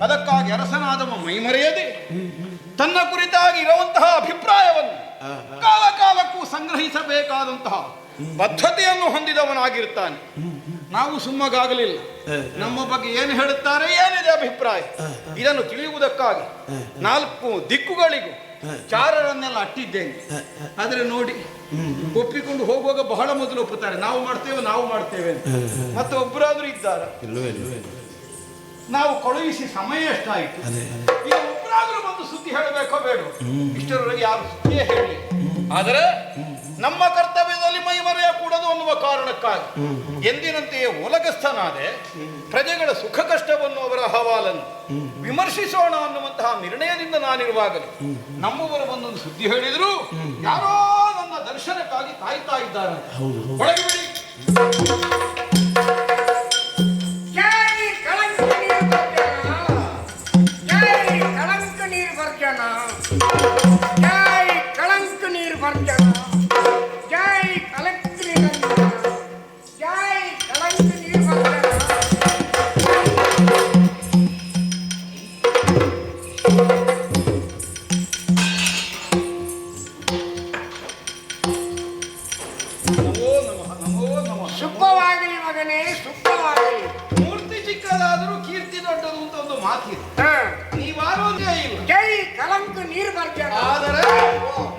ಅದಕ್ಕಾಗಿ ಅರಸನಾದವ ಮೈಮರೆಯದೆ ತನ್ನ ಕುರಿತಾಗಿ ಇರುವಂತಹ ಅಭಿಪ್ರಾಯವನ್ನು ಕಾಲ ಕಾಲಕ್ಕೂ ಸಂಗ್ರಹಿಸಬೇಕಾದಂತಹ ಬದ್ಧತೆಯನ್ನು ಹೊಂದಿದವನಾಗಿರ್ತಾನೆ ನಾವು ಸುಮ್ಮಗಾಗಲಿಲ್ಲ. ನಮ್ಮ ಬಗ್ಗೆ ಏನು ಹೇಳುತ್ತಾರೆ, ಏನಿದೆ ಅಭಿಪ್ರಾಯ? ಇದನ್ನು ತಿಳಿಯುವುದಕ್ಕಾಗಿ ನಾಲ್ಕು ದಿಕ್ಕುಗಳಿಗೂ ಚಾರರನ್ನೆಲ್ಲ ಅಟ್ಟಿದ್ದೇನೆ. ಆದ್ರೆ ನೋಡಿ, ಒಪ್ಪಿಕೊಂಡು ಹೋಗುವಾಗ ಬಹಳ ಮೊದಲು ಒಪ್ಪುತ್ತಾರೆ. ನಾವು ಮಾಡ್ತೇವೆ ನಾವು ಮಾಡ್ತೇವೆ. ಮತ್ತೆ ಒಬ್ಬರಾದ್ರೂ ಇದ್ದಾರ? ನಾವು ಕಳುಹಿಸಿ ಸಮಯ ಎಷ್ಟಾಯಿತು? ಈಗ ಒಬ್ಬರಾದ್ರೂ ಬಂದು ಸುದ್ದಿ ಹೇಳಬೇಕೋ ಬೇಡ. ಇಷ್ಟರವರೆಗೆ ಯಾರು ಸುದ್ದಿಯೇ ಹೇಳಿ ಆದರೆ ನಮ್ಮ ಕರ್ತವ್ಯದಲ್ಲಿ ಮೈ ಮರೆಯ ಕೂಡದು ಅನ್ನುವ ಕಾರಣಕ್ಕಾಗಿ ಎಂದಿನಂತೆಯೇ ಒಲಗಸ್ಥನಾದೆ ಪ್ರಜೆಗಳ ಸುಖ ಕಷ್ಟವನ್ನು ಅವರ ಹವಾಲನ್ನು ವಿಮರ್ಶಿಸೋಣ ಅನ್ನುವಂತಹ ನಿರ್ಣಯದಿಂದ ನಾನಿರುವಾಗಲೇ ನಮ್ಮವರು ಬಂದೊಂದು ಸುದ್ದಿ ಹೇಳಿದ್ರು. ಯಾರೋ ನನ್ನ ದರ್ಶನಕ್ಕಾಗಿ ಕಾಯ್ತಾ ಇದ್ದಾರೆ ಅಂತ ಒಂದು ಮಾತಿದೆ ಹ. ಕಲಂಕು ಇಲ್ಲ. ಜೈ ಕಳಂಕ ನೀರು ಆದರೆ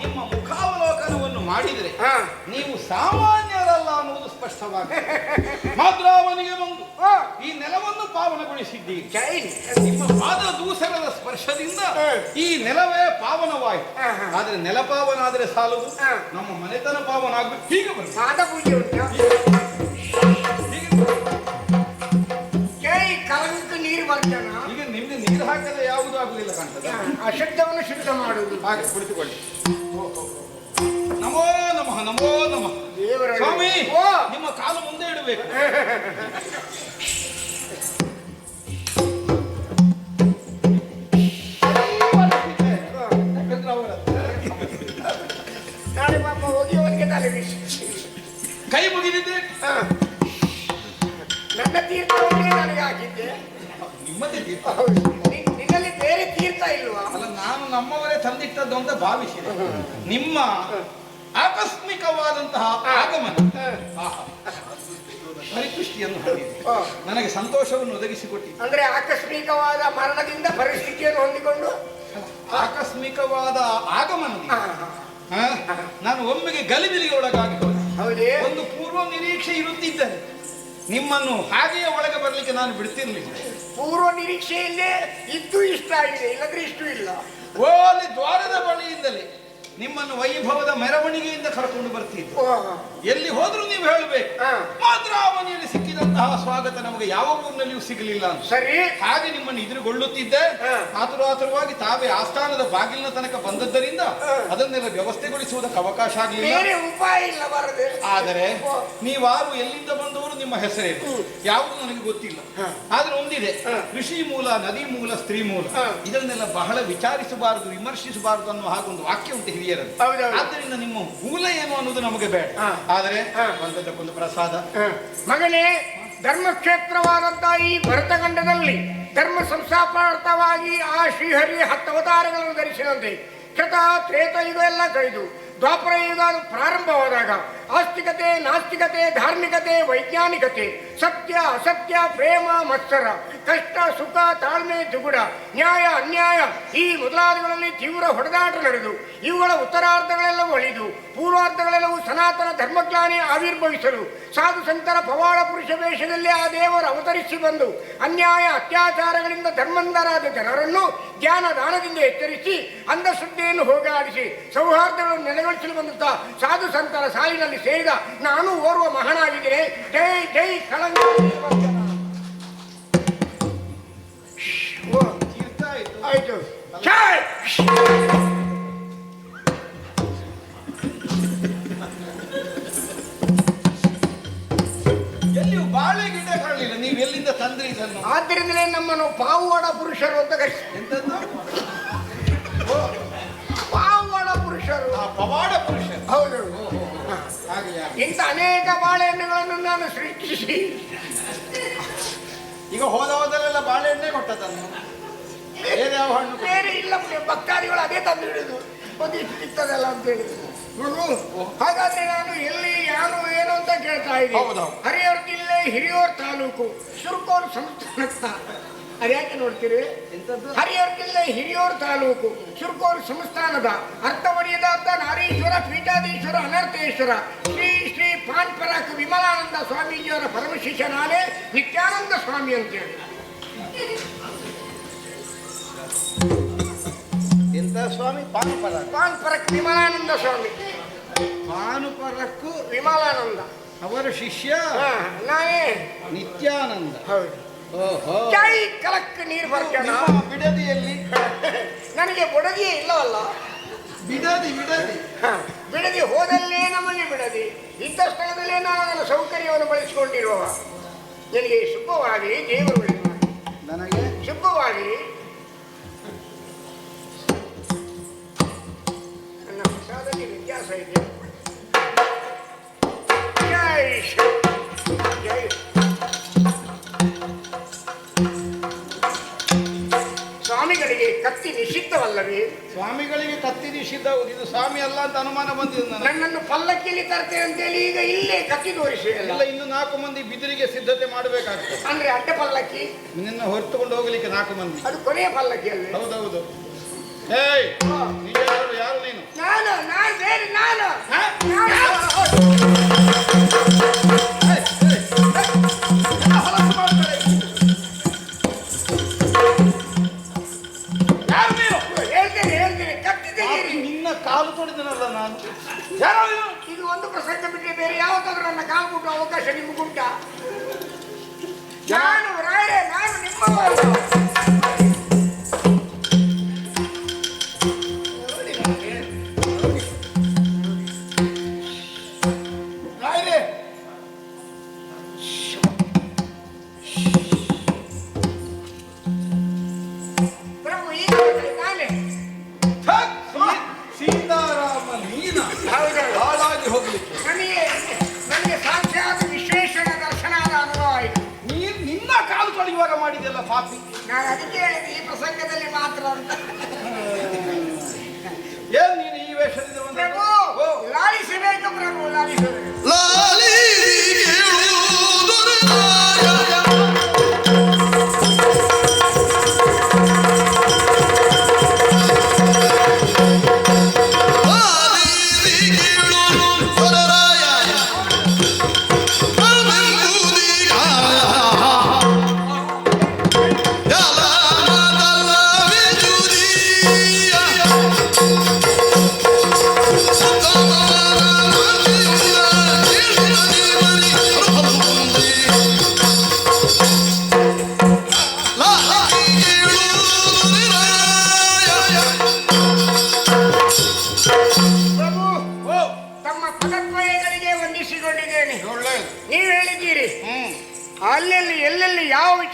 ನಿಮ್ಮ ಮುಖಾವಲೋಕನವನ್ನು ಮಾಡಿದರೆ ಹಾ. ನೀವು ಸಾಮಾನ್ಯರಲ್ಲ ಅನ್ನುವುದು ಸ್ಪಷ್ಟವಾಗಿದೆ ಮಾತ್ರ ಅವನಿಗೆ ಬಂದು ಈ ನೆಲವನ್ನು ಪಾವನಗೊಳಿಸಿದ್ದೀರಿ. ಜೈ. ನಿಮ್ಮ ಪಾದ ದೂಸರದ ಸ್ಪರ್ಶದಿಂದ ಈ ನೆಲವೇ ಪಾವನವಾಯಿತು. ಆದರೆ ನೆಲ ಪಾವನ ಪಾವನಾದರೆ ಸಾಲದು. ನಮ್ಮ ಮನೆತನ ಪಾವನ ಆಗಬೇಕು ಹೀಗೆ ಬರಬೇಕು ಪಾದ ಪೂಜೆ ಉಂಟಾ ಜೈ ಕಳಂಕ ನೀರು ಬರ್ಜನ ಹಾಕದೆ ಯಾವುದೂ ಆಗಲಿಲ್ಲ ಕಾಣ್ತದೆ. ಅಶುದ್ಧವನ್ನು ಶುದ್ಧ ಮಾಡುವುದು. ಹಾಗೆ ಕುಳಿತುಕೊಳ್ಳಿ. ನಮೋ ನಮಃ ನಮೋ ನಮಃ. ದೇವರ. ಸ್ವಾಮಿ ನಿಮ್ಮ ಕಾಲು ಮುಂದೆ ಇಡಬೇಕು. ಅಂದ್ರೆ ಆಕಸ್ಮಿಕವಾದ ಮರಣದಿಂದ ಪರಿಸ್ಥಿತಿಯನ್ನು ಹೊಂದಿಕೊಂಡು? ಆಕಸ್ಮಿಕವಾದ. ಹ? ನಾನು ಒಮ್ಮೆಗೆ ಗಲಿಬಿಲಿಗೆ ಒಳಗಾಗಿ ಹೋದೆ. ಒಂದು ಪೂರ್ವ ನಿರೀಕ್ಷೆ ಇರುತ್ತಿದ್ದರೆ ನಿಮ್ಮನ್ನು ಹಾಗೆಯೇ ಒಳಗೆ ಬರಲಿಕ್ಕೆ ನಾನು ಬಿಡ್ತಿರ್ಲಿಲ್ಲ. ಪೂರ್ವ ನಿರೀಕ್ಷೆಯಲ್ಲೇ ಇದ್ದು ಇಷ್ಟ ಆಗಿದೆ ಇಲ್ಲದ್ರೆ ಇಷ್ಟು ಇಲ್ಲ. ಓ ಅಲ್ಲಿ ದ್ವಾರದ ಬಳಿಯಿಂದಲೇ ನಿಮ್ಮನ್ನು ವೈಭವದ ಮೆರವಣಿಗೆಯಿಂದ ಕರ್ಕೊಂಡು ಬರ್ತಿದ್ರು ಎಲ್ಲಿ ಹೋದ್ರು ನೀವು ಹೇಳಬೇಕು. ಮಾತ್ರ ಮನೆಯಲ್ಲಿ ಸಿಕ್ಕಿದಂತಹ ಸ್ವಾಗತ ನಮಗೆ ಯಾವ ಊರಿನಲ್ಲಿಯೂ ಸಿಗಲಿಲ್ಲ ಅಂತ. ಸರಿ. ಹಾಗೆ ನಿಮ್ಮನ್ನು ಎದುರುಗೊಳ್ಳುತ್ತಿದ್ದೆ. ಆತುರಾತುರವಾಗಿ ತಾವೇ ಆಸ್ಥಾನದ ಬಾಗಿಲಿನ ತನಕ ಬಂದದ್ದರಿಂದ ಅದನ್ನೆಲ್ಲ ವ್ಯವಸ್ಥೆಗೊಳಿಸುವುದಕ್ಕೆ ಅವಕಾಶ ಆಗಲಿಲ್ಲ. ಉಪಾಯ ಇಲ್ಲ ಬರದೆ. ಆದರೆ ಓ. ನೀವಾರು ಎಲ್ಲಿಂದ ಬಂದವರು ನಿಮ್ಮ ಹೆಸರೇನು? ಯಾವುದು ನನಗೆ ಗೊತ್ತಿಲ್ಲ. ಆದ್ರೆ ಒಂದಿದೆ. ಋಷಿ ಕೃಷಿ ಮೂಲ ನದಿ ಮೂಲ ಸ್ತ್ರೀ ಮೂಲ. ಇದನ್ನೆಲ್ಲ ಬಹಳ ವಿಚಾರಿಸಬಾರದು ವಿಮರ್ಶಿಸಬಾರದು ಅನ್ನುವ ಹಾಗೊಂದು ವಾಕ್ಯ ಉಂಟು ಹೌದೌದು. ಆದ್ದರಿಂದ ನಿಮ್ಮ ಮೂಲ ಏನು ಅನ್ನೋದು ನಮಗೆ ಬೇಡ. ಆದರೆ. ಬಂದದ್ದಕ್ಕೊಂದು ಪ್ರಸಾದ. ಮಗನೇ ಧರ್ಮಕ್ಷೇತ್ರವಾದಂತಹ ಈ ಭರತಖಂಡದಲ್ಲಿ ಧರ್ಮ ಸಂಸ್ಥಾಪನಾರ್ಥವಾಗಿ ಆ ಶ್ರೀಹರಿ ಹತ್ತು ಅವತಾರಗಳನ್ನು ಧರಿಸಿದಂತೆ ತ್ರೇತ ಯುಗ ಎಲ್ಲ ಕಳೆದು ದ್ವಾಪರ ಯುಗ ಪ್ರಾರಂಭವಾದಾಗ ಆಸ್ತಿಕತೆ, ನಾಸ್ತಿಕತೆ, ಧಾರ್ಮಿಕತೆ, ವೈಜ್ಞಾನಿಕತೆ, ಸತ್ಯ, ಅಸತ್ಯ, ಪ್ರೇಮ, ಮತ್ಸರ, ಕಷ್ಟ, ಸುಖ, ತಾಳ್ಮೆ, ದುಗುಡ, ನ್ಯಾಯ, ಅನ್ಯಾಯ ಈ ಮೊದಲಾದಗಳಲ್ಲಿ ತೀವ್ರ ಹೊಡೆದಾಟ ನಡೆದು, ಇವುಗಳ ಉತ್ತರಾರ್ಧಗಳೆಲ್ಲವೂ ಅಳಿದು, ಪೂರ್ವಾರ್ಧಗಳೆಲ್ಲವೂ ಸನಾತನ ಧರ್ಮಜ್ಞಾನಿ ಆವಿರ್ಭವಿಸಲು ಸಾಧು ಸಂತರ ಪವಾಡ ಪುರುಷ ವೇಷದಲ್ಲಿ ಆ ದೇವರು ಅವತರಿಸಿ ಬಂದು, ಅನ್ಯಾಯ, ಅತ್ಯಾಚಾರಗಳಿಂದ ಧರ್ಮಂಧರಾದ ಜನರನ್ನು ಜ್ಞಾನ ದಾನದಿಂದ ಎಚ್ಚರಿಸಿ, ಅಂಧಶ್ರದ್ಧೆಯನ್ನು ಹೋಗಲಾಡಿಸಿ, ಸೌಹಾರ್ದಗಳನ್ನು ನೆಲೆಗೊಳಿಸಲು ಬಂದಂತಹ ಸಾಧು ಸಂತರ ಸಾಲಿನಲ್ಲಿ ಸೇರಿದ ನಾನು ಓರ್ವ ಮಹನಾಗಿದ್ದೇನೆ. ಜೈ ಜೈ ಕಳಂಗ ಆಯ್ತು. ಎಲ್ಲಿಯೂ ಬಾಳೆ ಗಿಡ ಕಾಣಲಿಲ್ಲ. ನೀವು ಎಲ್ಲಿಂದ ತಂದ್ರಿ ಇದನ್ನು? ಆದ್ದರಿಂದಲೇ ನಮ್ಮನ್ನು ಪಾವುವಾಡ ಪುರುಷರು ಅಂತ ಕರೆಸಿ. ಎಂತದ್ದು? ಪಾವುವಾಡ ಪುರುಷರು. ಪವಾಡ ಪುರುಷರು. ಹೌದು. ಇಂಥ ಅನೇಕ ಬಾಳೆಹಣ್ಣುಗಳನ್ನು ನಾನು ಸೃಷ್ಟಿಸಿ. ಈಗ ಹೋದ ಹೋದಲ್ಲೆಲ್ಲ ಬಾಳೆಹಣ್ಣೆ ಕೊಟ್ಟದನ್ನು ಯಾವ ಹಣ್ಣು ಬೇರೆ ಇಲ್ಲ ಭಕ್ತಾದಿಗಳು ಅದೇ ತಂದು ಹಿಡಿದು ಒಂದಿಷ್ಟು ಸಿಗ್ತದಲ್ಲ ಅಂತ ಹೇಳಿದ್ರು. ಹಾಗಾದ್ರೆ ನಾನು ಎಲ್ಲಿ ಯಾರು ಏನು ಅಂತ ಕೇಳ್ತಾ ಇದ್ದೀನಿ. ಹರಿಹರ ಜಿಲ್ಲೆ ಹಿರಿಯೂರು ತಾಲೂಕು ಶುರುಕೋರು ಸಂಸ್ಥಾನಸ್ಥ ಅದ್ಯಾಕೆ ನೋಡ್ತೀರಿ? ಹರಿಹರ ಜಿಲ್ಲೆ ಹಿರಿಯೂರು ತಾಲೂಕು ಶುರುಕೋರು ಸಂಸ್ಥಾನದ ಅರ್ಥವಡಿಯದಾದ ನಾರೀಶ್ವರ ಪೀಠಾಧೀಶ್ವರ ಅನರ್ಥೇಶ್ವರ ಶ್ರೀ ಶ್ರೀ ಪಾಂಡ್ಪರಾಕ್ ವಿಮಲಾನಂದ ಸ್ವಾಮೀಜಿಯವರ ಪರಮ ಶಿಷ್ಯ ನಾನೇ ನಿತ್ಯಾನಂದ ಸ್ವಾಮಿ ಅಂತೇಳಿ. ಎಂತ ಸ್ವಾಮಿ? ಪಾನ್ಪರ ಪಾನ್ಪರಕ್ ವಿಮಲಾನಂದ ಸ್ವಾಮಿ. ಪಾನುಪರಕ್ಕೂ ವಿಮಲಾನಂದ. ಅವರ ಶಿಷ್ಯ? ನಾನೇ. ನಿತ್ಯಾನಂದ. ಹೌದು. ಓಹೋ. ಕಲಕ್ಕೆ ಕಲಕ್ ನೀರು ವರ್ಗನ ನಿಮ್ಮ ಬಿಡದಿಯಲ್ಲಿ. ನನಗೆ ಬುಡದಿಯೇ ಇಲ್ಲವಲ್ಲ? ಬಿಡದಿ ಬಿಡದಿ. ಬಿಡದಿ ಹೋದಲ್ಲೇ ನಮ್ಮಲ್ಲಿ ಬಿಡದಿ. ಇದ್ದ ಸ್ಥಳದಲ್ಲೇ ನಾನು ಅದರ ಸೌಕರ್ಯವನ್ನು ಬಳಸಿಕೊಂಡಿರುವ ನಿನಗೆ ಶುಭವಾಗಿ ದೇವರು ನನಗೆ? ಶುಭವಾಗಿ ನನ್ನ ಪ್ರಸಾದಕ್ಕೆ ವ್ಯತ್ಯಾಸ ಇದೆ. ನಿಷಿದ್ಧವಲ್ಲವೇ ಸ್ವಾಮಿಗಳಿಗೆ ಹೌದು. ಇದು ಸ್ವಾಮಿ ಅಲ್ಲ ಅಂತ ಅನುಮಾನ ಬಂದಿದೆ ನನಗೆ. ನನ್ನನ್ನು ಪಲ್ಲಕ್ಕಿಲಿ ಅಂತ ಅಂತೇಳಿ ಈಗ ಇಲ್ಲೇ ಕತ್ತಿ ತೋರಿಸಿ ಅಲ್ಲ ಎಲ್ಲ ಇನ್ನು ನಾಲ್ಕು ಮಂದಿ ಬಿದಿರಿಗೆ ಸಿದ್ಧತೆ ಮಾಡಬೇಕಾಗ್ತದೆ. ಅಂದ್ರೆ ಅಡ್ಡ ಪಲ್ಲಕ್ಕಿ? ನಿನ್ನ ಹೊರತುಕೊಂಡು ಹೋಗ್ಲಿಕ್ಕೆ ನಾಲ್ಕು ಮಂದಿ. ಅದು ಕೊನೆಯ ಪಲ್ಲಕ್ಕಿ ಅಲ್ಲ ಹೌದೌದು. ಏಯ್ ನಿಜವಾಗ್ಲೂ ಯಾರು ನೀನು? ನಾನು ನಾನು ಬೇರೆ ನಾನು. ಹಾ? ನಾನು. ನಾನು? ಯಾರೋ ನೀನು ಇದು ಒಂದು ಪ್ರಸಂಗ ಬಿಟ್ಟರೆ ಬೇರೆ ಯಾವತ್ತಾದ್ರೂ ನನ್ನ ಕಾಲು ಕೊಟ್ಟು ಅವಕಾಶ ನಿಮಗುಂಟ ನಾನು ರಾಯ ನಾನು ನಿಮ್ಮ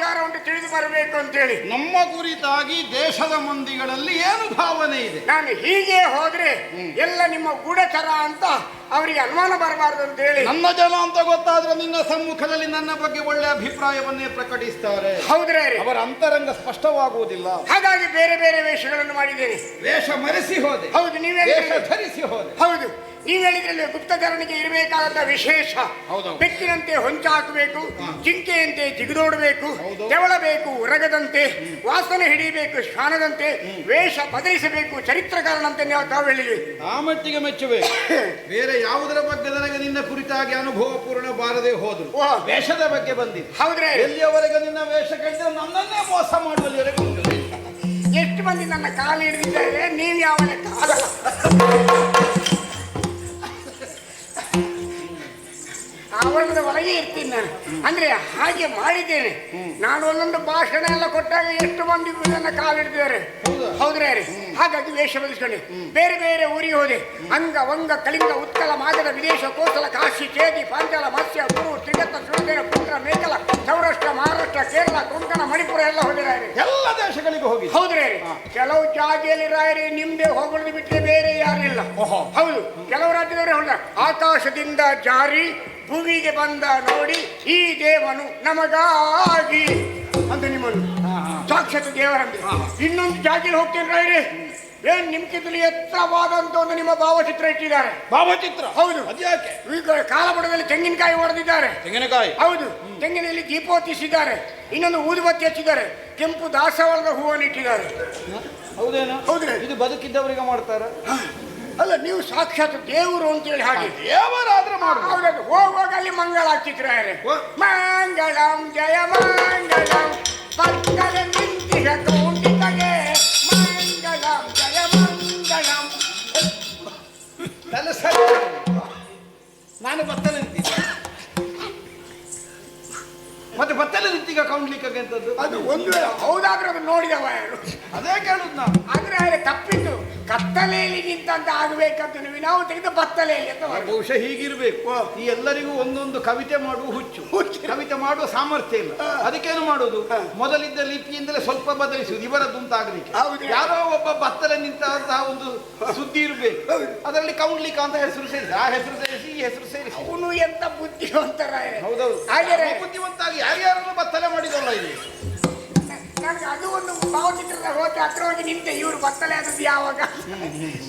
ವಿಚಾರ ಉಂಟು ತಿಳಿದು ಬರಬೇಕು ಅಂತೇಳಿ. ನಮ್ಮ ಕುರಿತಾಗಿ ದೇಶದ ಮಂದಿಗಳಲ್ಲಿ ಏನು ಭಾವನೆ ಇದೆ? ನಾನು ಹೀಗೆ ಹೋದ್ರೆ ಎಲ್ಲ ನಿಮ್ಮ ಗುಡಚರ ಅಂತ ಅವರಿಗೆ ಅನುಮಾನ ಬರಬಾರದು ಅಂತ ಹೇಳಿ. ನಮ್ಮ ಜನ ಅಂತ ಗೊತ್ತಾದ್ರೆ ನಿನ್ನ ಸಮ್ಮುಖದಲ್ಲಿ ನನ್ನ ಬಗ್ಗೆ ಒಳ್ಳೆ ಅಭಿಪ್ರಾಯವನ್ನೇ ಪ್ರಕಟಿಸ್ತಾರೆ. ಹೌದ್ರೇ. ಅವರ ಅಂತರಂಗ ಸ್ಪಷ್ಟವಾಗುವುದಿಲ್ಲ. ಹಾಗಾಗಿ ಬೇರೆ ಬೇರೆ ವೇಷಗಳನ್ನು ಮಾಡಿದ್ದೇನೆ ವೇಷ ಮರೆಸಿ ಹೋದೆ. ಹೌದು ನೀವೇ ವೇಷ ಧರಿಸಿ ಹೋದೆ. ಹೌದು ನೀವು ಹೇಳಿದ್ರಲ್ಲಿ ಗುಪ್ತಕರಣಿಗೆ ಇರಬೇಕಾದಂತ ವಿಶೇಷ. ಬೆಕ್ಕಿನಂತೆ ಹೊಂಚಾಕಬೇಕು ಜಿಂಕೆಯಂತೆ ಜಿಗಿದೋಡಬೇಕು. ತೆವಳಬೇಕು ಉರಗದಂತೆ ವಾಸನೆ ಹಿಡಿಯಬೇಕು ಶ್ವಾನದಂತೆ ವೇಷ ಬದಲಿಸಬೇಕು ಚರಿತ್ರಕಾರನಂತೆ ನೀವು ತಾವು ಹೇಳಿದ್ವಿ ಆ ಮಟ್ಟಿಗೆ ಮೆಚ್ಚುವೆ. ಬೇರೆ ಯಾವುದರ ಬಗ್ಗೆ ನನಗೆ ನಿನ್ನ ಕುರಿತಾಗಿ ಅನುಭವ ಪೂರ್ಣ ಬಾರದೆ ಹೋದ್ರು. ವೇಷದ ಬಗ್ಗೆ ಬಂದಿದೆ. ಹೌದ್ರೆ. ಎಲ್ಲಿಯವರೆಗೆ ನಿನ್ನ ವೇಷ ಕಂಡು ನನ್ನನ್ನೇ ಮೋಸ ಮಾಡುವಲ್ಲಿವರೆಗೆ ಎಷ್ಟು ಮಂದಿ ನನ್ನ ಕಾಲು ಹಿಡಿದಿದ್ದಾರೆ ನೀವು ಯಾವ ಕಾಲಲ್ಲ ಆವರಣದ ಒಳಗೆ ಇರ್ತೀನಿ ನಾನು. ಅಂದ್ರೆ ಹಾಗೆ ಮಾಡಿದ್ದೇನೆ. ನಾನು ಒಂದೊಂದು ಭಾಷಣ ಎಲ್ಲ ಕೊಟ್ಟಾಗ ಎಷ್ಟು ಮಂದಿ ನನ್ನ ಕಾಲು ಹೌದಾ? ಹೌದ್ರೇ ರೀ? ಹಾಗಾಗಿ ವೇಷ ಬದಲಿಸ್ಕೊಂಡೆ. ಬೇರೆ ಬೇರೆ ಊರಿಗೆ ಹೋದೆ. ಅಂಗ ವಂಗ ಕಳಿಂಗ ಉತ್ಕಲ ಮಾಗದ ವಿದೇಶ ಕೋಸಲ ಕಾಶಿ ಚೇದಿ ಪಾಂಚಾಲ ಮತ್ಸ್ಯ ಗುರು ತ್ರಿಗತ ಸುಳದೇನ ಪುತ್ರ ಮೇಕಲ ಸೌರಾಷ್ಟ್ರ ಮಹಾರಾಷ್ಟ್ರ ಕೇರಳ ಕೊಂಕಣ ಮಣಿಪುರ ಎಲ್ಲ ಹೋಗಿದ್ದಾರೆ ಎಲ್ಲ ದೇಶಗಳಿಗೆ ಹೋಗಿ. ಹೌದ್ರಿ ಕೆಲವು ಜಾಗೆಯಲ್ಲಿ ರಾಯರಿ ನಿಮ್ದೆ ಹೋಗಿ ಬಿಟ್ಟರೆ ಬೇರೆ ಯಾರಿಲ್ಲ. ಓಹೋ. ಹೌದು. ಕೆಲವು ರಾಜ್ಯದವರೇ ಹೊಳ್ಳ ಆಕಾಶದಿಂದ ಜಾರಿ ಭೂಮಿಗೆ ಬಂದ ನೋಡಿ ಈ ದೇವನು ನಮಗಾಗಿ. ಅಂತ ನಿಮ್ಮನ್ನು. ಸಾಕ್ಷಾತ್ ದೇವರಂತೆ. ಇನ್ನೊಂದು ಜಾಗಿಲ್ ಹೋಗ್ತೇನೆ ಏನ್ ನಿಮ್ಗಿಂತಲೂ ಎತ್ತರವಾದಂತ ಒಂದು ನಿಮ್ಮ ಭಾವಚಿತ್ರ ಇಟ್ಟಿದ್ದಾರೆ. ಭಾವಚಿತ್ರ? ಹೌದು. ಅದ್ಯಾಕೆ ಈಗ ಕಾಲಬಡದಲ್ಲಿ ತೆಂಗಿನಕಾಯಿ ಹೊಡೆದಿದ್ದಾರೆ ತೆಂಗಿನಕಾಯಿ? ಹೌದು. ತೆಂಗಿನಲ್ಲಿ ದೀಪೋತ್ತಿಸಿದ್ದಾರೆ ಇನ್ನೊಂದು ಊದುಬತ್ತಿ ಹಚ್ಚಿದ್ದಾರೆ. ಕೆಂಪು ದಾಸವಾಳದ ಹೂವನ್ನು ಇಟ್ಟಿದ್ದಾರೆ. ಹೌದೇನು? ಹೌದು. ಇದು ಬದುಕಿದ್ದವರಿಗೆ ಮಾಡ್ತಾರ? ಅಲ್ಲ ನೀವು ಸಾಕ್ಷಾತ್ ದೇವರು ಅಂತೇಳಿ ಹಾಗೆ ದೇವರಾದ್ರೆ ಮಾಡುದು. ಹೋಗುವಾಗ ಅಲ್ಲಿ ಮಂಗಳ ಚಿತ್ರ. ಮಂಗಳಂ ಜಯ ಮಂಗಳಂ. ಪಕ್ಕದ ನಿಂತಿರ ಕೌಂಟಿಗೆ ಮಂಗಳಂ ಜಯ ಮಂಗಳಂ. ನಾನು ಬತ್ತಲೆ ನಿಂತಿದ್ದೆ. ಮತ್ತೆ ಬತ್ತಲೆ ನಿಂತೀಗ ಕೌಂಡ್ಲಿಕ್ಕೆ ಅಂತದ್ದು? ಅದು ಒಂದು ವೇಳೆ ಹೌದಾದ್ರೆ ನೋಡಿದವ ಯಾರು? ಅದೇ ಕೇಳುದು ನಾವು ಆದ್ರೆ ತಪ್ಪಿದ್ದು. ಕತ್ತಲೆಯಲ್ಲಿ ನಿಂತಂತ ಆಗಬೇಕಂತ ನೀವು ನಾವು ತೆಗೆದು ಬತ್ತಲೆಯಲ್ಲಿ ಅಂತ ಬಹುಶಃ ಹೀಗಿರ್ಬೇಕು. ಈ ಎಲ್ಲರಿಗೂ ಒಂದೊಂದು ಕವಿತೆ ಮಾಡುವ ಹುಚ್ಚು. ಹುಚ್ಚು. ಕವಿತೆ ಮಾಡುವ ಸಾಮರ್ಥ್ಯ ಇಲ್ಲ. ಅದಕ್ಕೇನು ಮಾಡುದು ಮೊದಲಿದ್ದ ಲಿಪಿಯಿಂದಲೇ ಸ್ವಲ್ಪ ಬದಲಿಸುವುದು. ಇವರದ್ದು ಅಂತ ಆಗಲಿಕ್ಕೆ ಹೌದು. ಯಾರೋ ಒಬ್ಬ ಬತ್ತಲೆ ನಿಂತಹ ಒಂದು ಸುದ್ದಿ ಇರಬೇಕು. ಅದರಲ್ಲಿ ಕೌಂಡ್ಲಿಕ ಅಂತ ಹೆಸರು ಸೇರಿಸಿ. ಆ ಹೆಸರು ಸೇರಿಸಿ ಈ ಹೆಸರು ಸೇರಿಸಿ. ಅವನು ಎಂತ ಬುದ್ಧಿವಂತರ ಹೌದೌದು. ಬುದ್ಧಿವಂತಾಗಿ ಯಾರ್ಯಾರನ್ನು ಬತ್ತಲೆ ಮಾಡಿದಲ್ಲ ಇಲ್ಲಿ ನನಗೆ ಅದು ಒಂದು ಭಾವಚಿತ್ರದ ಹೋಗಿ ಹತ್ರ ಹೋಗಿ ನಿಂತೆ ಇವರು ಬರ್ತಲೇ ಆದದ್ದು ಯಾವಾಗ?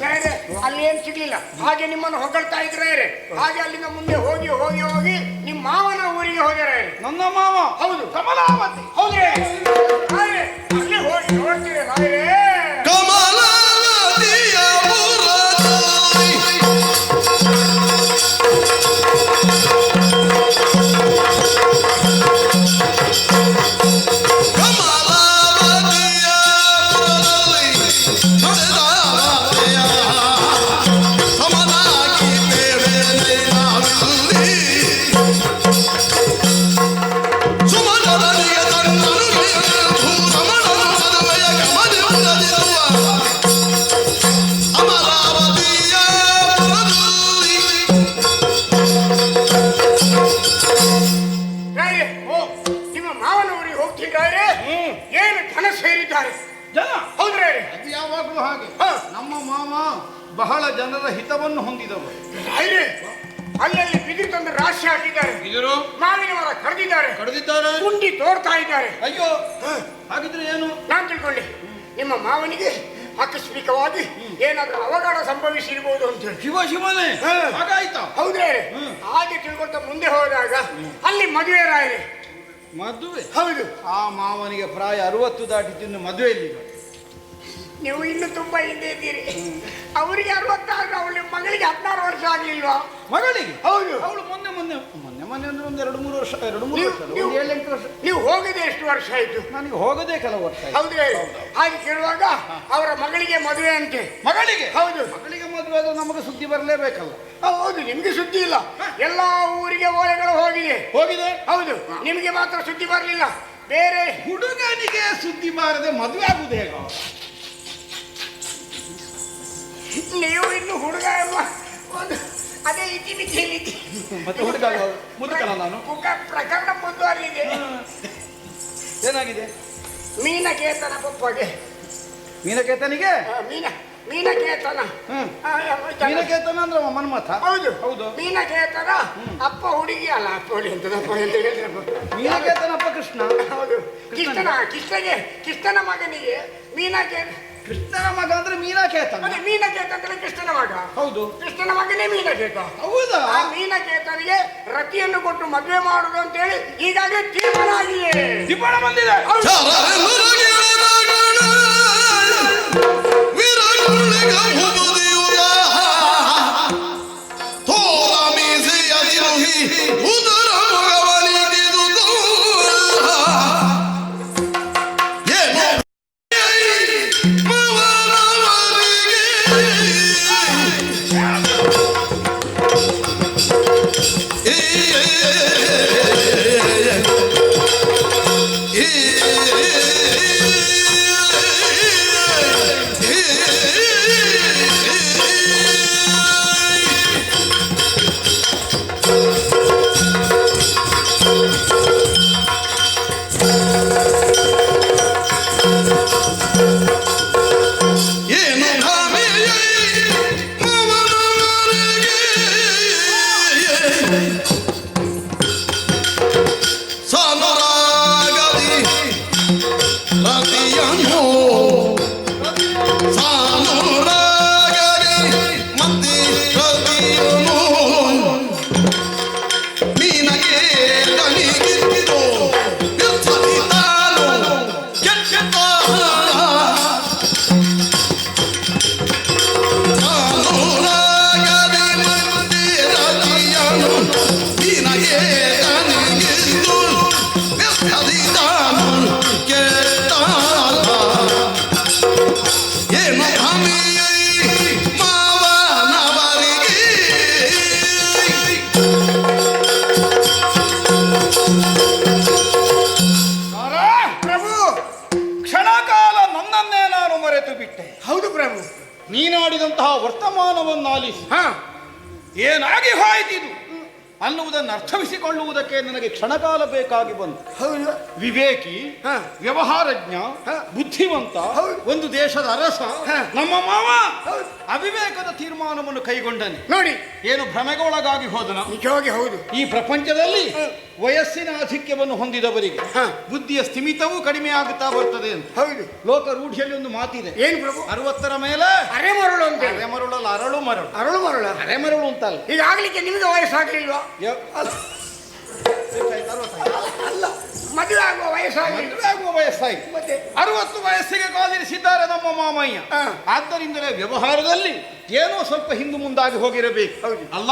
ಬೇರೆ ಅಲ್ಲಿ ಏನ್ ಸಿಗ್ಲಿಲ್ಲ. ಹಾಗೆ ನಿಮ್ಮನ್ನು ಹೊಗಳ್ತಾ ಇದ್ರೆ ಹಾಗೆ ಅಲ್ಲಿಂದ ಮುಂದೆ ಹೋಗಿ ಹೋಗಿ ಹೋಗಿ ನಿಮ್ಮ ಮಾವನ ಊರಿಗೆ ಹೋಗ್ಯಾರ ನನ್ನ ಮಾವ? ಹೌದು. ಕಮಲಾವತಿ. ಹೌದ್ರಿ ಅಲ್ಲಿ ಹೋಗಿ ನೋಡ್ತೀರಿ ರಾಯರೇ ಅದು ಯಾವಾಗಲೂ ಹಾಗೆ. ನಮ್ಮ ಮಾಮ ಬಹಳ ಜನರ ಹಿತವನ್ನು ಹೊಂದಿದವರು. ಅಲ್ಲಲ್ಲಿ ಬಿದಿರು ತಂದು ರಾಶಿ ಹಾಕಿದ್ದಾರೆ. ಬಿದಿರು ಮಾವಿನ ಮರ ಕರೆದಿದ್ದಾರೆ ಕಡಿದಿದ್ದಾರೆ. ಗುಂಡಿ ತೋರ್ತಾ ಇದ್ದಾರೆ. ಅಯ್ಯೋ ಹಾಗಿದ್ರೆ ಏನು? ನಾನು ತಿಳ್ಕೊಳ್ಳಿ. ನಿಮ್ಮ ಮಾವನಿಗೆ ಆಕಸ್ಮಿಕವಾಗಿ ಏನಾದ್ರೂ ಅವಘಡ ಸಂಭವಿಸಿರ್ಬೋದು ಅಂತ ಹೇಳಿ. ಶಿವ ಶಿವನೇ. ಹಾಗಾಯ್ತಾ? ಹೌದ್ರೇ ಹ್ಮ್. ಹಾಗೆ ತಿಳ್ಕೊಳ್ತಾ ಮುಂದೆ ಹೋದಾಗ ಅಲ್ಲಿ ಮದುವೆ ರಾಯರೇ. ಮದುವೆ? ಹೌದು. ಆ ಮಾವನಿಗೆ ಪ್ರಾಯ ಅರವತ್ತು ದಾಟಿತಿನ್ನು ಮದುವೆಯಲ್ಲಿ ನೀವು ಇನ್ನು ತುಂಬಾ ಹಿಂದೆ ಇದ್ದೀರಿ. ಅವರಿಗೆ ಅರವತ್ತಾರು ಅವಳ ಮಗಳಿಗೆ ಹದಿನಾರು ವರ್ಷ ಆಗ್ಲಿಲ್ವಾ? ಮಗಳಿಗೆ? ಹೌದು. ಅವಳು ಮೊನ್ನೆ ಮೊನ್ನೆ ಮೊನ್ನೆ ಮೊನ್ನೆ ಅಂದ್ರೆ ಒಂದು ಎರಡು ಮೂರು ವರ್ಷ ಎರಡು ಮೂರು ವರ್ಷ ಅಲ್ಲ, ನೀವು- ಒಂದು ಏಳೆಂಟು ವರ್ಷ. ನೀವು ಹೋಗಿದೆ ಎಷ್ಟು ವರ್ಷ ಆಯ್ತು? ನನಗೆ ಹೋಗದೆ ಕೆಲವು ವರ್ಷ ಆಯ್ತು. ಹೌದ್ರೇ ಹಾಗೆ ಕೇಳುವಾಗ ಅವರ ಮಗಳಿಗೆ ಮದುವೆ ಅಂತೆ. ಮಗಳಿಗೆ? ಹೌದು. ಮಗಳಿಗೆ ಮದುವೆ ಆದ್ರೆ ನಮಗೆ ಸುದ್ದಿ ಬರಲೇಬೇಕಲ್ಲ. ಹೌದು ನಿಮ್ಗೆ ಸುದ್ದಿ ಇಲ್ಲ. ಎಲ್ಲಾ ಊರಿಗೆ ಓಲೆಗಳು ಹೋಗಿದೆ. ಹೋಗಿದೆ? ಹೌದು. ನಿಮಗೆ ಮಾತ್ರ ಸುದ್ದಿ ಬರಲಿಲ್ಲ. ಬೇರೆ ಹುಡುಗನಿಗೆ ಸುದ್ದಿ ಬಾರದೆ ಮದುವೆ ಆಗುದು ಹೇಗ? ನೀವು ಇನ್ನು ಹುಡುಗ ಅಲ್ಲ ಒಂದು ಅದೇ ಮಿತಿ ಮತ್ತೆ ಹುಡುಗ ಮುದುಕಲ್ಲ ನಾನು? ಕುಕ ಪ್ರಕರಣ ಮುಂದುವರಿದಿದೆ. ಏನಾಗಿದೆ? ಮೀನಕೇತನ ಪಪ್ಪಗೆ. ಮೀನಕೇತನಿಗೆ? ಆ, ಮೀನ ಮೀನಕೇತನ. ಹ್ಮ್. ಆ, ಮೀನಕೇತನ ಅಂದ್ರೆ ಅವ ಮನ್ಮಥ. ಹೌದು. ಹೌದು. ಮೀನಕೇತನ ಅಪ್ಪ ಹುಡುಗಿ ಅಲ್ಲ ಅಪ್ಪ ಹುಡುಗಿ ಅಂತದಪ್ಪ ಅಂತ ಹೇಳಿದ್ರಪ್ಪ ಮೀನಕೇತನಪ್ಪ ಕೃಷ್ಣ. ಹೌದು. ಕೃಷ್ಣನ ಕೃಷ್ಣಗೆ ಕೃಷ್ಣನ ಮಗನಿಗೆ ಮೀನಕೇತ ಕೃಷ್ಣನ ಮಗ ಅಂದ್ರೆ ಮೀನಾಕೇತ ಅದೇ ಮೀನಕೇತ ಅಂದ್ರೆ ಕೃಷ್ಣನ ಮಗ ಹೌದು ಕೃಷ್ಣನ ಮಗನೇ ಮೀನಕೇತ ಹೌದಾ ಆ ಮೀನಕೇತನಿಗೆ ರತಿಯನ್ನು ಕೊಟ್ಟು ಮದುವೆ ಮಾಡುದು ಅಂತೇಳಿ ಈಗಾಗಲೇ ತೀರ್ಮಾನ ಆಗಿದೆ ದಿಬ್ಬಣ ಬಂದಿದೆ Yeah. ಬಿಟ್ಟೆ. ಹೌದು ಪ್ರಭು. ನೀನಾಡಿದಂತಹ ವರ್ತಮಾನವನ್ನು ಆಲಿಸಿ ಹ. ಏನಾಗಿ ಹೋಯಿತಿದು ಅನ್ನುವುದನ್ನು ಅರ್ಥವಿಸಿಕೊಳ್ಳುವುದಕ್ಕೆ ನನಗೆ ಕ್ಷಣಕಾಲ ಬೇಕಾಗಿ ಬಂತು ಹೌದು ವಿವೇಕಿ ಹಾ. ವ್ಯವಹಾರಜ್ಞ ಹಾ. ಬುದ್ಧಿವಂತ. ಒಂದು ದೇಶದ ಅರಸ. ನಮ್ಮ ಮಾವ. ಅವಿವೇಕದ ತೀರ್ಮಾನವನ್ನು ಕೈಗೊಂಡನೆ ನೋಡಿ ಏನು ಭ್ರಮೆಗೊಳಗಾಗಿ ಹೋದನ ನಿಜವಾಗಿ ಹೌದು ಈ ಪ್ರಪಂಚದಲ್ಲಿ ವಯಸ್ಸಿನ ಆಧಿಕ್ಯವನ್ನು ಹೊಂದಿದವರಿಗೆ ಹಾ. ಬುದ್ಧಿಯ ಸ್ಥಿಮಿತವೂ ಕಡಿಮೆ ಆಗುತ್ತಾ ಬರ್ತದೆ ಅಂತ ಹೌದು ಲೋಕ ರೂಢಿಯಲ್ಲಿ ಒಂದು ಮಾತಿದೆ ಏನು ಪ್ರಭು ಅರವತ್ತರ ಮೇಲೆ ಅರೆ ಮರಳು ಅಂತ ಅರೆಮರುಳಲ್ಲ ಅರಳು ಮರಳು ಅರಳು ಮರಳು ಅರೆ ಮರಳು ಅಂತಲ್ಲ ಈಗ ಆಗ್ಲಿಕ್ಕೆ ನಿಮಗೆ ವಯಸ್ಸು? ಅರವತ್ತಾಯ್ತು. ಅಲ್ಲ ಮದುವೆ ಆಗುವ ವಯಸ್ಸಾಗಿ. ಮದುವೆ ಆಗುವ ವಯಸ್ಸಾಗಿ. ಮತ್ತೆ? ಅರವತ್ತು ವಯಸ್ಸಿಗೆ ಕಾಲಿರಿಸಿದ್ದಾರೆ ನಮ್ಮ ಮಾಮಯ್ಯ. ಆದ್ದರಿಂದಲೇ ವ್ಯವಹಾರದಲ್ಲಿ ಏನೋ ಸ್ವಲ್ಪ ಹಿಂದೆ ಮುಂದಾಗಿ ಹೋಗಿರಬೇಕು. ಅಲ್ಲ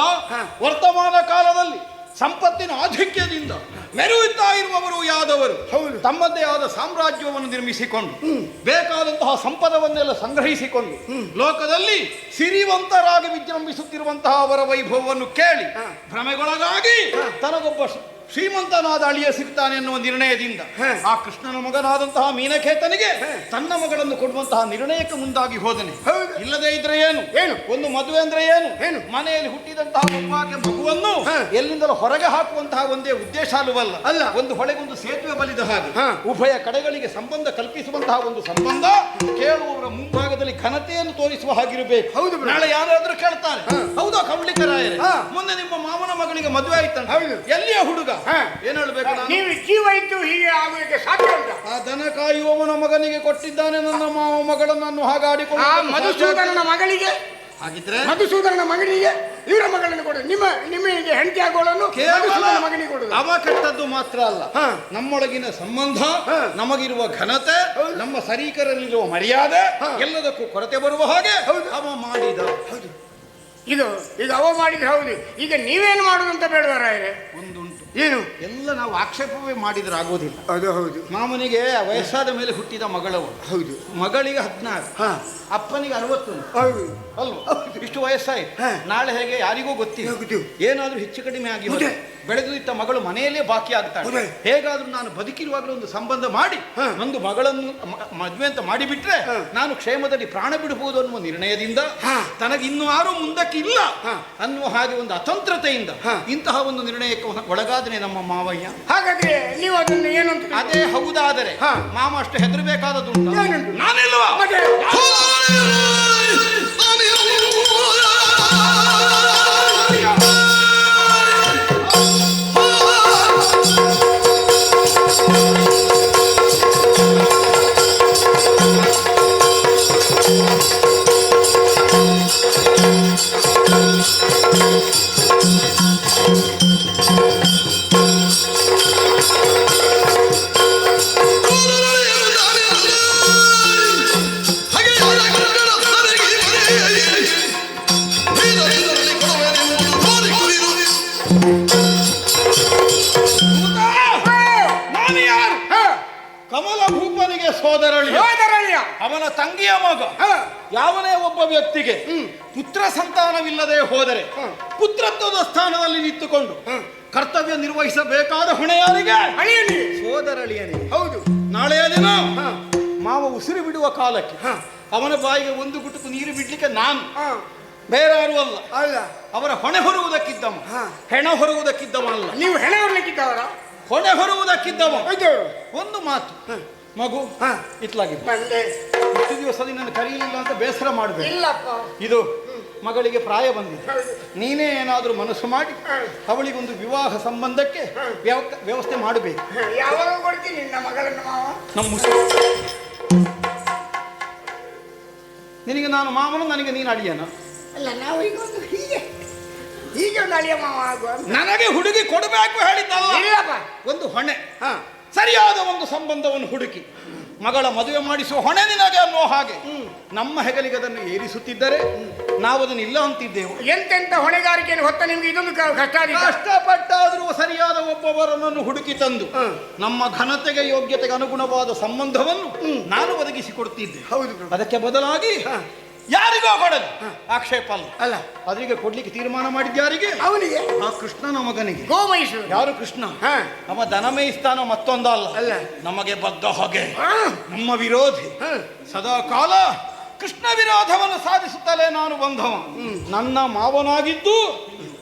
ವರ್ತಮಾನ ಕಾಲದಲ್ಲಿ ಸಂಪತ್ತಿನ ಆಧಿಕ್ಯದಿಂದ ಮೆರುವುತ್ತಾ ಇರುವವರು ಯಾದವರು ಹೌದು. ತಮ್ಮದೇ ಆದ ಸಾಮ್ರಾಜ್ಯವನ್ನು ನಿರ್ಮಿಸಿಕೊಂಡು ಬೇಕಾದಂತಹ ಸಂಪದವನ್ನೆಲ್ಲ ಸಂಗ್ರಹಿಸಿಕೊಂಡು ಲೋಕದಲ್ಲಿ ಸಿರಿವಂತರಾಗಿ ವಿಜೃಂಭಿಸುತ್ತಿರುವಂತಹ ಅವರ ವೈಭವವನ್ನು ಕೇಳಿ. ಭ್ರಮೆಗೊಳಗಾಗಿ ತನಗೊಬ್ಬ ಶ್ರೀ- ಶ್ರೀಮಂತನಾದ ಅಳಿಯ ಸಿಗ್ತಾನೆ ಎನ್ನುವ ನಿರ್ಣಯದಿಂದ ಆ ಕೃಷ್ಣನ ಮಗನಾದಂತಹ ಮೀನಖೇತನಿಗೆ ತನ್ನ ಮಗಳನ್ನು ಕೊಡುವಂತಹ ನಿರ್ಣಯಕ್ಕೆ ಮುಂದಾಗಿ ಹೋದನೆ ಹೌದು. ಇಲ್ಲದೆ ಇದ್ರೆ ಏನು ಏನು? ಒಂದು ಮದುವೆ ಅಂದ್ರೆ ಏನು ಏನು? ಮನೆಯಲ್ಲಿ ಹುಟ್ಟಿದಂತಹ ಮಗುವನ್ನು. ಎಲ್ಲಿಂದಲೂ ಹೊರಗೆ ಹಾಕುವಂತಹ ಒಂದೇ ಉದ್ದೇಶ ಅಲ್ಲವಲ್ಲ ಅಲ್ಲ. ಒಂದು ಹೊಳೆಗೊಂದು ಸೇತುವೆ ಬಲಿದ ಹಾಗೆ. ಉಭಯ ಕಡೆಗಳಿಗೆ ಸಂಬಂಧ ಕಲ್ಪಿಸುವಂತಹ ಒಂದು ಸಂಬಂಧ ಕೇಳುವವರ ಮುಂಭಾಗದಲ್ಲಿ ಘನತೆಯನ್ನು ತೋರಿಸುವ ಹಾಗಿರಬೇಕು ಹೌದು. ನಾಳೆ ಯಾರಾದ್ರೂ ಕೇಳ್ತಾರೆ. ಹೌದಾ ಕಂಬಳಿಕರಾಯರೇ. ಮುಂದೆ ನಿಮ್ಮ ಮಾವನ ಮಗಳಿಗೆ ಮದುವೆ ಆಯ್ತಂತ ಹೌದು. ಎಲ್ಲಿಯ ಹುಡುಗ. ಏನ್ ಹೇಳ್ಬೇಕು ನೀವು ಜೀವ ಇದ್ದು ಹೀಗೆ ಆಗೋದಕ್ಕೆ ಸಾಧ್ಯ ಆ ದನ ಕಾಯುವವನ ಮಗನಿಗೆ ಕೊಟ್ಟಿದ್ದಾನೆ ನನ್ನ ಮಾವ ಮಗಳನ್ನು ಹಾಗಾಡಿಕೊಂಡು ಮಧುಸೂದನನ ಮಗಳಿಗೆ ಹಾಗಿದ್ರೆ ಮಧುಸೂದನ ಮಗನಿಗೆ ಇವರ ಮಗಳನ್ನು ಕೊಡು. ನಿಮ್ಮ ನಿಮಗೆ ಹೆಂಡತಿ ಆಗೋಳನ್ನು ಮಧುಸೂದನ ಮಗನಿಗೆ ಕೊಡು ಅವ ಕೆಟ್ಟದ್ದು ಮಾತ್ರ ಅಲ್ಲ. ನಮ್ಮೊಳಗಿನ ಸಂಬಂಧ ನಮಗಿರುವ ಘನತೆ ನಮ್ಮ ಸರೀಕರಲ್ಲಿರುವ ಮರ್ಯಾದೆ ಎಲ್ಲದಕ್ಕೂ ಕೊರತೆ ಬರುವ ಹಾಗೆ ಹೌದು. ಅವ ಮಾಡಿದ. ಇದು ಇದು ಅವ ಮಾಡಿದ್ರೆ ಹೌದು. ಈಗ ನೀವೇನು ಮಾಡುದಂತ ಬೇಡವರಾಯರೆ ಒಂದುಂಟು ಏನು? ಎಲ್ಲ ನಾವು ಆಕ್ಷೇಪವೇ ಮಾಡಿದ್ರೆ ಆಗೋದಿಲ್ಲ ಅದು ಹೌದು. ಮಾಮನಿಗೆ ವಯಸ್ಸಾದ ಮೇಲೆ ಹುಟ್ಟಿದ ಮಗಳವರು ಹೌದು. ಮಗಳಿಗೆ ಹದಿನಾರು. ಹಾ. ಅಪ್ಪನಿಗೆ ಅರವತ್ತೊಂದು. ಹೌದು. ಅಲ್ವಾ? ಇಷ್ಟು ವಯಸ್ಸಾಯ್ತು. ನಾಳೆ ಹೇಗೆ ಯಾರಿಗೂ ಗೊತ್ತಿಲ್ಲ. ಏನಾದರೂ ಹೆಚ್ಚು ಕಡಿಮೆ ಆಗಿ ಬೆಳೆದು ಇತ್ತ ಮಗಳು ಮನೆಯಲ್ಲೇ ಬಾಕಿ ಆಗ್ತಾಳೆ. ಹೇಗಾದ್ರೂ ನಾನು ಬದುಕಿರುವಾಗಲೂ ಒಂದು ಸಂಬಂಧ ಮಾಡಿ. ಒಂದು ಮಗಳನ್ನು ಮದುವೆ ಅಂತ ಮಾಡಿಬಿಟ್ರೆ ನಾನು ಕ್ಷೇಮದಲ್ಲಿ ಪ್ರಾಣ ಬಿಡಬಹುದು ಅನ್ನುವ ನಿರ್ಣಯದಿಂದ ಹಾ. ತನಗೆ ಇನ್ನು ಯಾರು ಮುಂದಕ್ಕೆ ಇಲ್ಲ. ಅನ್ನುವ ಹಾಗೆ ಒಂದು ಅತಂತ್ರತೆಯಿಂದ. ಇಂತಹ ಒಂದು ನಿರ್ಣಯಕ್ಕೆ ಒ- ಒಳಗಾದನೆ ನಮ್ಮ ಮಾವಯ್ಯ. ಹಾಗಾದ್ರೆ ನೀವು ಅದನ್ನು ಏನಂತ ಅದೇ ಹೌದಾದರೆ ಹಾ. ಮಾಮ ಅಷ್ಟು ಹೆದರಬೇಕಾದದ್ದು? ನಾನಿಲ್ವಾ? ವ್ಯಕ್ತಿಗೆ ಪುತ್ರ ಸಂತಾನವಿಲ್ಲದೆ ಹೋದರೆ. ಪುತ್ರತ್ವದ ಸ್ಥಾನದಲ್ಲಿ ನಿಂತುಕೊಂಡು. ಕರ್ತವ್ಯ ನಿರ್ವಹಿಸಬೇಕಾದ ಹೊಣೆ ಯಾರಿಗೆ ಅಳಿಯಲಿ ಹೌದು. ನಾಳೆಯ ದಿನ ಮಾವ ಉಸಿರು ಬಿಡುವ ಕಾಲಕ್ಕೆ ಹಾ. ಅವನ ಬಾಯಿಗೆ ಒಂದು ಗುಟುಕು ನೀರು ಬಿಡ್ಲಿಕ್ಕೆ ನಾನು ಬೇರಾರು ಬೇರೆ ಯಾರು ಅಲ್ಲ. ಅಲ್ಲ. ಅವರ ಹೊಣೆ ಹೊರುವುದಕ್ಕಿದ್ದವ. ಹೆಣ ಹೊರುವುದಕ್ಕಿದ್ದವ ಅಲ್ಲ ನೀವು ಹೆಣ ಹೊರಲಿಕ್ಕಿದ್ದವರ ಹೊಣೆ ಹೊರುವುದಕ್ಕಿದ್ದವ ಒಂದು ಮಾತು. ಮಗು ಹಾ. ಇತ್ಲಾಗಿದೆ ಬಂದೆ ಇಷ್ಟು ದಿವಸ ನಾನು ಕರೀಲಿಲ್ಲ ಅಂತ ಬೇಸರ ಇಲ್ಲಪ್ಪ. ಇದು ಮಗಳಿಗೆ ಪ್ರಾಯ ಬಂದಿದೆ. ಹೌದು. ನೀನೇ ಏನಾದರೂ ಮನಸ್ಸು ಮಾಡಿ. ಅವಳಿಗೊಂದು ವಿವಾಹ ಸಂಬಂಧಕ್ಕೆ ವ್ಯವ- ವ್ಯವಸ್ಥೆ ಮಾಡಬೇಕು. ಯಾವಾಗ ಕೊಡ್ತೀನಿ ನಿನ್ನ ಮಗಳನ್ನು ಮಾವ. ನಮ್ಮ ಮುಸ್ಲಿಂ. ನಿನಗೆ ನಾನು ಮಾಮನು ನನಗೆ ನೀನು ಅಳಿಯನ? ಅಲ್ಲ ನಾವು ಈಗ ಒಂದು ಹೀಗೆ ಹೀಗೆ ಒಂದು ಅಳಿಯ ಮಾವ ಆಗುವ ನನಗೆ ಹುಡುಗಿ ಕೊಡಬೇಕು ಹೇಳಿದ್ದಲ್ಲ. ಇಲ್ಲಪ್ಪ. ಒಂದು ಹೊಣೆ. ಹಾ. ಸರಿಯಾದ ಒಂದು ಸಂಬಂಧವನ್ನು ಹುಡುಕಿ ಮಗಳ ಮದುವೆ ಮಾಡಿಸುವ ಹೊಣೆ ನಿನಗೆ ಅನ್ನೋ ಹಾಗೆ ನಮ್ಮ ಹೆಗಲಿಗೆ ಅದನ್ನು ಏರಿಸುತ್ತಿದ್ದರೆ ನಾವು ಅದನ್ನು ಇಲ್ಲ ಅಂತಿದ್ದೆವು. ಎಂತೆಂತ ಹೊಣೆಗಾರಿಕೆಯನ್ನು ಹೊತ್ತ ನಿಮ್ಗೆ ಇದೊಂದು ಕಷ್ಟ ಕಷ್ಟಪಟ್ಟಾದರೂ ಸರಿಯಾದ ಒಬ್ಬವರನ್ನು ಹುಡುಕಿ ತಂದು. ನಮ್ಮ ಘನತೆಗೆ ಯೋಗ್ಯತೆಗೆ ಅನುಗುಣವಾದ ಸಂಬಂಧವನ್ನು ನಾನು ಒದಗಿಸಿಕೊಡ್ತಿದ್ದೆ ಹೌದು ಅದಕ್ಕೆ ಬದಲಾಗಿ ಯಾರಿಗೋ ಕೊಡಲಿ. ಆಕ್ಷೇಪ ಅಲ್ಲ. ಅಲ್ಲ. ಅದರಿಗೆ ಕೊಡ್ಲಿಕ್ಕೆ ತೀರ್ಮಾನ ಮಾಡಿದ್ಯಾರಿಗೆ ಅವನಿಗೆ. ಆ ಕೃಷ್ಣನ ಮಗನಿಗೆ. ಗೋಮೈಸೂರು. ಯಾರು ಕೃಷ್ಣ? ಹಾ. ನಮ್ಮ ದನ ಮೇಯಿಸ್ತಾನೋ ಮತ್ತೊಂದಲ್ಲ ಅಲ್ಲ. ನಮಗೆ ಬಗ್ಗ ಹೊಗೆ. ನಮ್ಮ ವಿರೋಧಿ. ಹಾ. ಸದಾ ಕಾಲ ಕೃಷ್ಣ ವಿರೋಧವನ್ನು ಸಾಧಿಸುತ್ತಲೇ ನಾನು ಬಂಧವ ನನ್ನ ಮಾವನಾಗಿದ್ದು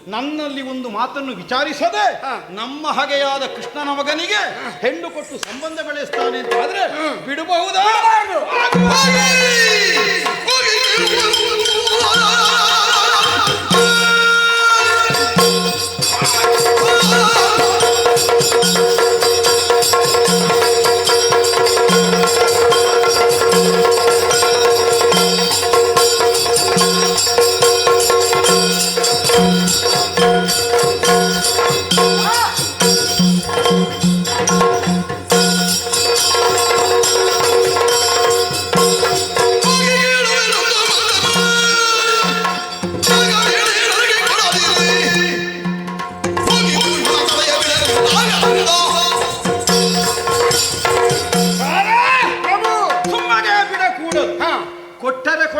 ನನ್ನಲ್ಲಿ ಒಂದು ಮಾತನ್ನು ವಿಚಾರಿಸದೆ ಹಾ. ನಮ್ಮ ಹಗೆಯಾದ ಕೃಷ್ಣನ ಮಗನಿಗೆ ಹೆಣ್ಣು ಕೊಟ್ಟು ಸಂಬಂಧ ಬೆಳೆಸ್ತಾನೆ ಅಂತ ಆದ್ರೆ ಬಿಡಬಹುದಾ?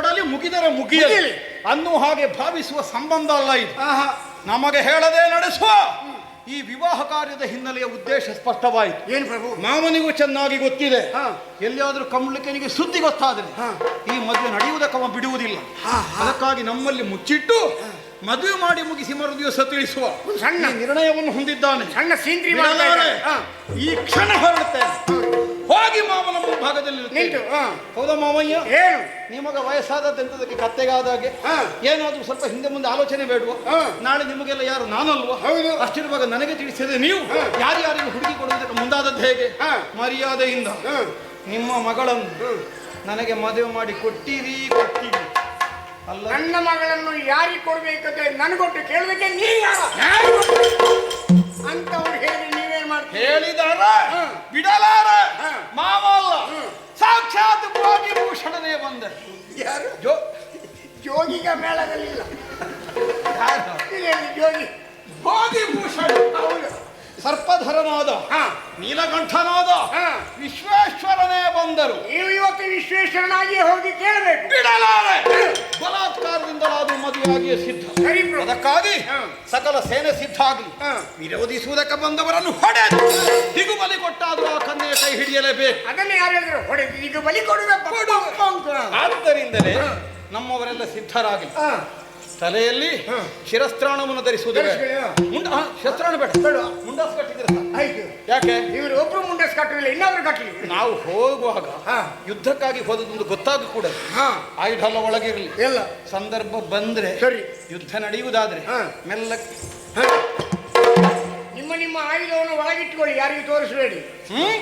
ಕೊಡಲಿ ಮುಗಿದರೆ ಮುಗಿಯಲಿ. ಅನ್ನು ಹಾಗೆ ಭಾವಿಸುವ ಸಂಬಂಧ ಅಲ್ಲ ಇದು. ನಮಗೆ ಹೇಳದೆ ನಡೆಸುವ. ಈ ವಿವಾಹ ಕಾರ್ಯದ ಹಿನ್ನೆಲೆಯ ಉದ್ದೇಶ ಸ್ಪಷ್ಟವಾಯಿತು. ಏನು ಪ್ರಭು? ಮಾಮನಿಗೂ ಚೆನ್ನಾಗಿ ಗೊತ್ತಿದೆ. ಹಾ. ಎಲ್ಲಿಯಾದ್ರೂ ಕಮಲಿಕನಿಗೆ ಸುದ್ದಿ ಗೊತ್ತಾದರೆ. ಈ ಮದುವೆ ನಡೆಯುವುದಕ್ಕವ ಬಿಡುವುದಿಲ್ಲ. ಹಾ, ಅದಕ್ಕಾಗಿ ನಮ್ಮಲ್ಲಿ ಮುಚ್ಚಿಟ್ಟು ಮದುವೆ ಮಾಡಿ ಮುಗಿಸಿ ಮರು ದಿವಸ ತಿಳಿಸುವ. ಒಂದು ಸಣ್ಣ ನಿರ್ಣಯವನ್ನು ಹೊಂದಿದ್ದಾನೆ. ಸಣ್ಣ ಸೀಂದ್ರಿ. ಈ ಕ್ಷಣ ಹೊರಡುತ್ತೇನೆ ಹೋಗಿ ಮಾವನ ಮುಂಭಾಗದಲ್ಲಿ ನಿಂತು. ಹೌದಾ ಮಾವಯ್ಯ? ಏನು? ನಿಮಗ ವಯಸ್ಸಾದಂತದಕ್ಕೆ ಕತ್ತೆಗಾದಾಗೆ ಹಾಗೆ ಏನಾದ್ರೂ ಸ್ವಲ್ಪ ಹಿಂದೆ ಮುಂದೆ ಆಲೋಚನೆ ಬೇಡುವ? ಹಾ. ನಾಳೆ ನಿಮಗೆಲ್ಲ ಯಾರು ನಾನಲ್ವ? ಹೌದು. ಅಷ್ಟಿರುವಾಗ ನನಗೆ ತಿಳಿಸಿದೆ ನೀವು. ಯಾರ್ಯಾರಿಗೆ ಹುಡುಗಿ ಕೊಡುವುದಕ್ಕೆ ಮುಂದಾದದ್ದು ಹೇಗೆ. ಮರ್ಯಾದೆಯಿಂದ. ನಿಮ್ಮ ಮಗಳನ್ನು ನನಗೆ ಮದುವೆ ಮಾಡಿ ಕೊಟ್ಟಿರಿ ಕೊಟ್ಟಿರಿ. ಅಲ್ಲ. ನನ್ನ ಮಗಳನ್ನು ಯಾರಿಗೆ ಕೊಡ್ಬೇಕಂತ ನನಗೊಟ್ಟು ಕೇಳೋದಕ್ಕೆ ನೀ ಯಾರು? ಅಂತವ್ರು ಹೇಳಿ ಹೇಳಿದಾರ. ಬಿಡಲಾರ? ಮಾವಲ್ಲ. ಸಾಕ್ಷಾತ್ ಭೋಗಿ ಭೂಷಣನೇ ಬಂದ. ಯಾರು? ಜೋಗಿಗ ಮೇಳದಲ್ಲಿಲ್ಲ ಜೋಗಿ? ಭೋಗಿ ಭೂಷಣ. ಹೌದು. ಸರ್ಪಧರನಾದ ಹಾ ನೀಲಕಂಠನಾದ ವಿಶ್ವೇಶ್ವರನೇ ಬಂದರು. ನೀವು ಇವತ್ತು ವಿಶ್ವೇಶ್ವರನಾಗಿ ಹೋಗಿ ಕೇಳಬೇಕು. ಬಿಡಲಾರೆ! ಬಲಾತ್ಕಾರದಿಂದಲಾದರೂ ಮದುವೆಯಾಗಿಯೇ ಸಿದ್ಧ. ಅದಕ್ಕಾಗಿ. ಸಕಲ ಸೇನೆ ಸಿದ್ಧ ಆಗಲಿ. ವಿರೋಧಿಸುವುದಕ್ಕೆ ಬಂದವರನ್ನು ಹೊಡೆದು ದಿಗುಬಲಿ ಕೊಟ್ಟಾದರೂ ಆ ಕನ್ನೆಯ ಕೈ ಹಿಡಿಯಲೇಬೇಕು. ಅದನ್ನು ಯಾರು ಹೇಳಿದ್ರು? ಹೊಡೆದು ಈಗ ಬಲಿ ಕೊಡುವ ಆದ್ದರಿಂದಲೇ ನಮ್ಮವರೆಲ್ಲ ಸಿದ್ಧರಾಗಿ ತಲೆಯಲ್ಲಿ ಹಾ. ಶಿರಸ್ತ್ರಾಣವನ್ನು ಧರಿಸುವುದು. ಮುಂಡ ಶಸ್ತ್ರಾಣ ಬೇಡ ಬೇಡ. ಮುಂಡಾಸ್ ಕಟ್ಟಿದ್ರೆ. ಆಯ್ತು ಯಾಕೆ ಇವರು ಒಬ್ರು ಮುಂಡಾಸ್ ಕಟ್ಟಲಿಲ್ಲ ಇನ್ನೊಬ್ರು ಕಟ್ಟಲಿ ನಾವು ಹೋಗುವಾಗ ಹಾ. ಯುದ್ಧಕ್ಕಾಗಿ ಹೋದದೊಂದು ಗೊತ್ತಾಗ ಕೂಡ ಹಾ ಆಯುಧ ಎಲ್ಲ ಒಳಗಿರಲಿ ಎಲ್ಲ ಸಂದರ್ಭ ಬಂದ್ರೆ ಸರಿ. ಯುದ್ಧ ನಡೆಯುವುದಾದ್ರೆ ಮೆಲ್ಲ. ನಿಮ್ಮ ನಿಮ್ಮ ಆಯುಧವನ್ನು ಒಳಗಿಟ್ಟುಕೊಳ್ಳಿ ಯಾರಿಗೂ ತೋರಿಸಬೇಡಿ ಹ್ಮ್